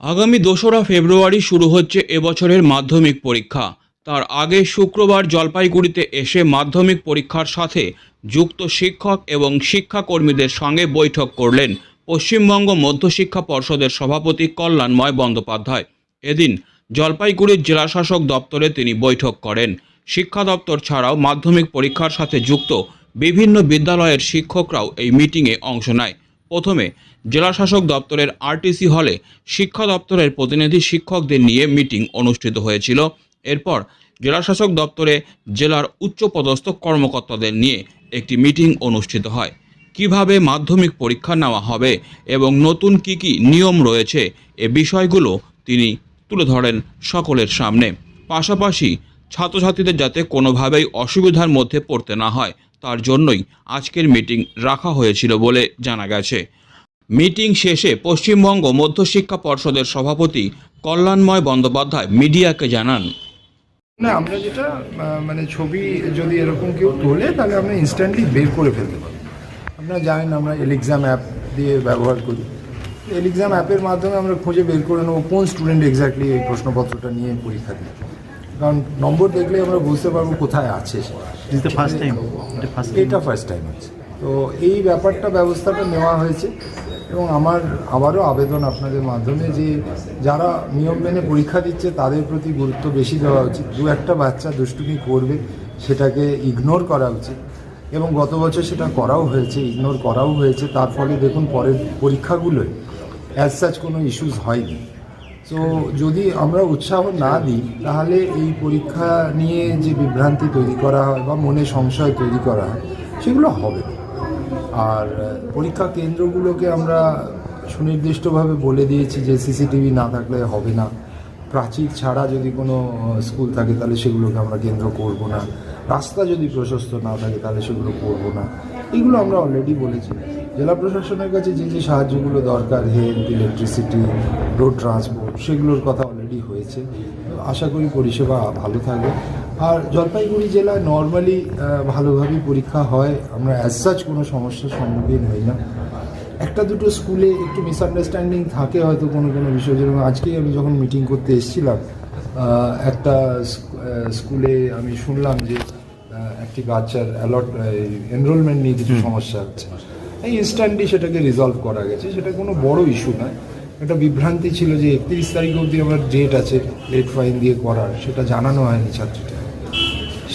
আগামী দোসরা ফেব্রুয়ারি শুরু হচ্ছে এবছরের মাধ্যমিক পরীক্ষা। তার আগে শুক্রবার জলপাইগুড়িতে এসে মাধ্যমিক পরীক্ষার সাথে যুক্ত শিক্ষক এবং শিক্ষাকর্মীদের সঙ্গে বৈঠক করলেন পশ্চিমবঙ্গ মধ্যশিক্ষা পর্ষদের সভাপতি কল্যাণময় বন্দ্যোপাধ্যায়। এদিন জলপাইগুড়ির জেলাশাসক দপ্তরে তিনি বৈঠক করেন। শিক্ষা দপ্তর ছাড়াও মাধ্যমিক পরীক্ষার সাথে যুক্ত বিভিন্ন বিদ্যালয়ের শিক্ষকরাও এই মিটিংয়ে অংশ নেয়। প্রথমে জেলাশাসক দপ্তরের আরটিসি হলে শিক্ষা দপ্তরের প্রতিনিধি শিক্ষকদের নিয়ে মিটিং অনুষ্ঠিত হয়েছিল। এরপর জেলাশাসক দপ্তরে জেলার উচ্চপদস্থ কর্মকর্তাদের নিয়ে একটি মিটিং অনুষ্ঠিত হয়। কীভাবে মাধ্যমিক পরীক্ষা নেওয়া হবে এবং নতুন কি কি নিয়ম রয়েছে এ বিষয়গুলো তিনি তুলে ধরেন সকলের সামনে। পাশাপাশি ছাত্রছাত্রীদের যাতে কোনোভাবেই অসুবিধার মধ্যে পড়তে না হয় তার জন্যই আজকের মিটিং রাখা হয়েছিল বলে জানা গেছে। মিটিং শেষে পশ্চিমবঙ্গ মধ্যশিক্ষা পর্ষদের সভাপতি কল্যাণময় বন্দ্যোপাধ্যায় মিডিয়াকে জানান। না, আমরা যেটা মানে ছবি যদি এরকম কেউ তোলে, তাহলে আমরা ইনস্ট্যান্টলি বের করে ফেলতে পারি আপনারা জানেন আমরা এলিক্সাম অ্যাপ দিয়ে ব্যবহার করি। এলিক্সাম অ্যাপের মাধ্যমে আমরা খুঁজে বের করে নেব কোন স্টুডেন্ট এক্স্যাক্টলি এই প্রশ্নপত্রটা নিয়ে পরীক্ষা দিবে কারণ নম্বর দেখলে আমরা বুঝতে পারব কোথায় আছে. এটা ফার্স্ট টাইম হচ্ছে। তো এই ব্যাপারটা ব্যবস্থাটা নেওয়া হয়েছে এবং আমার আবারও আবেদন আপনাদের মাধ্যমে যে যারা নিয়ম মেনে পরীক্ষা দিচ্ছে তাদের প্রতি গুরুত্ব বেশি দেওয়া উচিত। দু একটা বাচ্চা দুষ্টুমি করবে সেটাকে ইগনোর করা উচিত। এবং গত বছর সেটা করাও হয়েছে ইগনোর করাও হয়েছে। তার ফলে দেখুন পরের পরীক্ষাগুলোয় অ্যাজ সাচ কোনো ইস্যুস হয়নি। তো যদি আমরা উৎসাহ না দিই, তাহলে এই পরীক্ষা নিয়ে যে বিভ্রান্তি তৈরি করা হয় বা মনে সংশয় তৈরি করা হয়, সেগুলো হবে আর পরীক্ষা কেন্দ্রগুলোকে আমরা সুনির্দিষ্টভাবে বলে দিয়েছি যে সিসিটিভি না থাকলে হবে না। প্রাচীর ছাড়া যদি কোনো স্কুল থাকে, তাহলে সেগুলোকে আমরা কেন্দ্র করব না। রাস্তা যদি প্রশস্ত না থাকে, তাহলে সেগুলো করব না। এগুলো আমরা অলরেডি বলেছি। জেলা প্রশাসনের কাছে যে যে সাহায্যগুলো দরকার হেলথ ইলেকট্রিসিটি রোড ট্রান্সপোর্ট সেগুলোর কথা অলরেডি হয়েছে। আশা করি পরিষেবা ভালো থাকবে। আর জলপাইগুড়ি জেলায় নর্মালি ভালোভাবেই পরীক্ষা হয়। আমরা অ্যাজ সাচ কোনো সমস্যার সম্মুখীন হই না। একটা দুটো স্কুলে একটু মিসআন্ডারস্ট্যান্ডিং থাকে হয়তো কোনো কোনো বিষয়। যেরকম আজকেই আমি যখন মিটিং করতে এসেছিলাম একটা স্কুলে আমি শুনলাম যে একটি বাচ্চার অ্যালট এনরোলমেন্ট নিয়ে কিছু সমস্যা হচ্ছে। এই ইনস্ট্যান্টলি সেটাকে রিজলভ করা গেছে। সেটা কোনো বড় ইস্যু নয়। একটা বিভ্রান্তি ছিল যে একত্রিশ তারিখ অবধি আমার ডেট আছে লেট ফাইন দিয়ে করার। সেটা জানানো হয়নি ছাত্রীটা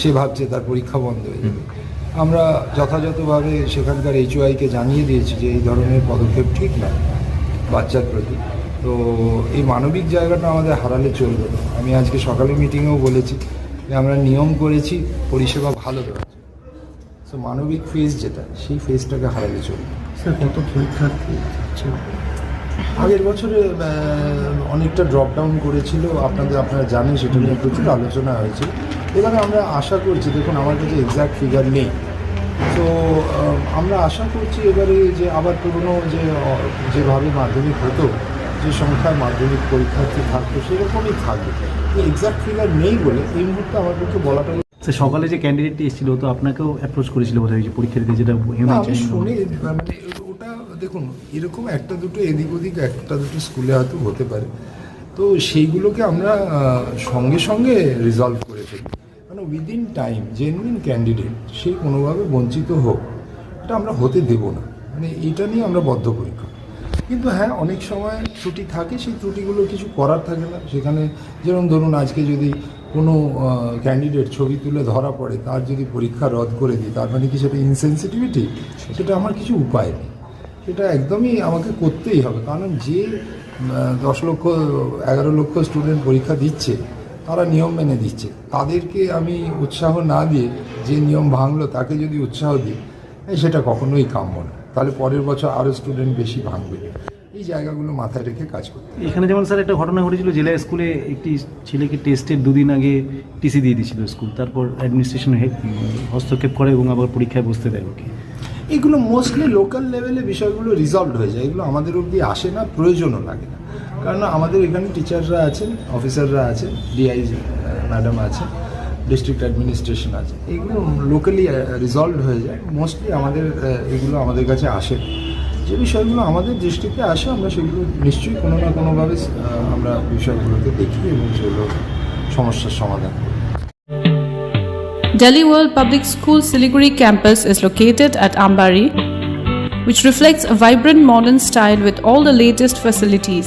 সে ভাবছে তার পরীক্ষা বন্ধ হয়ে যাবে। আমরা যথাযথভাবে সেখানকার এইচওআইকে জানিয়ে দিয়েছি যে এই ধরনের পদক্ষেপ ঠিক না বাচ্চার প্রতি। তো এই মানবিক জায়গাটা আমাদের হারালে চলবে না। আমি আজকে সকালে মিটিংয়েও বলেছি যে আমরা নিয়ম করেছি পরিষেবা ভালো জন্য সো মানবিক ফেজ যেটা সেই ফেজটাকে হারালে চলবে। স্যার কত পরীক্ষার্থী? আগের বছরে অনেকটা ড্রপ ডাউন করেছিল। আপনাদের আপনারা জানেন সেটা নিয়ে প্রচুর আলোচনা হয়েছে এবারে আমরা আশা করছি দেখুন আমার কাছে এক্স্যাক্ট ফিগার নেই। তো আমরা আশা করছি এবারে যে আবার পুরনো যে যেভাবে মাধ্যমিক হতো যে সংখ্যায় মাধ্যমিক পরীক্ষার্থী থাকতো সেরকমই থাকবে। এক্স্যাক্ট ফিগার নেই বলে এই মুহূর্তে আমার পক্ষে বলাটা স্যার সকালে যে ক্যান্ডিডেটটি এসেছিল তো আপনাকেও অ্যাপ্রোচ করেছিল বোধহয় যে পরীক্ষা দিতে যেটা আমি শুনি মানে ওটা দেখুন এরকম একটা দুটো এদিক ওদিক একটা দুটো স্কুলে হয়তো হতে পারে। তো সেইগুলোকে আমরা সঙ্গে সঙ্গে রিজলভ করে ফেলি। মানে উইদিন টাইম জেনুইন ক্যান্ডিডেট সে কোনোভাবে বঞ্চিত হোক এটা আমরা হতে দেব না। মানে এটা নিয়ে আমরা বদ্ধপরিকর কিন্তু হ্যাঁ অনেক সময় ত্রুটি থাকে, সেই ত্রুটিগুলো কিছু করার থাকে না। সেখানে যেরকম ধরুন, আজকে যদি কোনো ক্যান্ডিডেট ছবি তুলে ধরা পড়ে, তার যদি পরীক্ষা রদ করে দিই, তার মানে কি সেটা ইনসেন্সিটিভিটি সেটা আমার কিছু উপায় নেই। সেটা একদমই আমাকে করতেই হবে। কারণ যে দশ লক্ষ, এগারো লক্ষ স্টুডেন্ট পরীক্ষা দিচ্ছে, তারা নিয়ম মেনে দিচ্ছে তাদেরকে আমি উৎসাহ না দিয়ে যে নিয়ম ভাঙলো, তাকে যদি উৎসাহ দিই, সেটা কখনোই কাম্য না। তাহলে পরের বছর আরও স্টুডেন্ট বেশি ভাঙবে। এই জায়গাগুলো মাথায় রেখে কাজ করতে এখানে যেমন স্যার একটা ঘটনা ঘটেছিল জেলা স্কুলে একটি ছেলেকে টেস্টের দুদিন আগে টিসি দিয়ে দিয়েছিল স্কুল। তারপর অ্যাডমিনিস্ট্রেশন হস্তক্ষেপ করে এবং আবার পরীক্ষায় বসতে দেয় ওকে। এগুলো মোস্টলি লোকাল লেভেলে বিষয়গুলো রিজলভ হয়ে যায়। এগুলো আমাদের অবধি আসে না প্রয়োজনও লাগে না। কারণ আমাদের এখানে টিচাররা আছেন অফিসাররা আছেন ডিআই ম্যাডাম আছেন। ডিস্ট্রিক্ট অ্যাডমিনিস্ট্রেশন আছে। এগুলো লোকালি রিজলভ হয়ে যায়। মোস্টলি আমাদের এগুলো আমাদের কাছে আসে। যে বিষয়গুলো আমাদের দৃষ্টিতে আসে আমরা সেগুলো নিশ্চয়ই কোনো না কোনোভাবে আমরা বিষয়গুলোকে দেখি এবং সেগুলো সমস্যার সমাধান করি। Delhi World Public School Siliguri campus is located at Ambari, which reflects a vibrant modern style with all the latest facilities.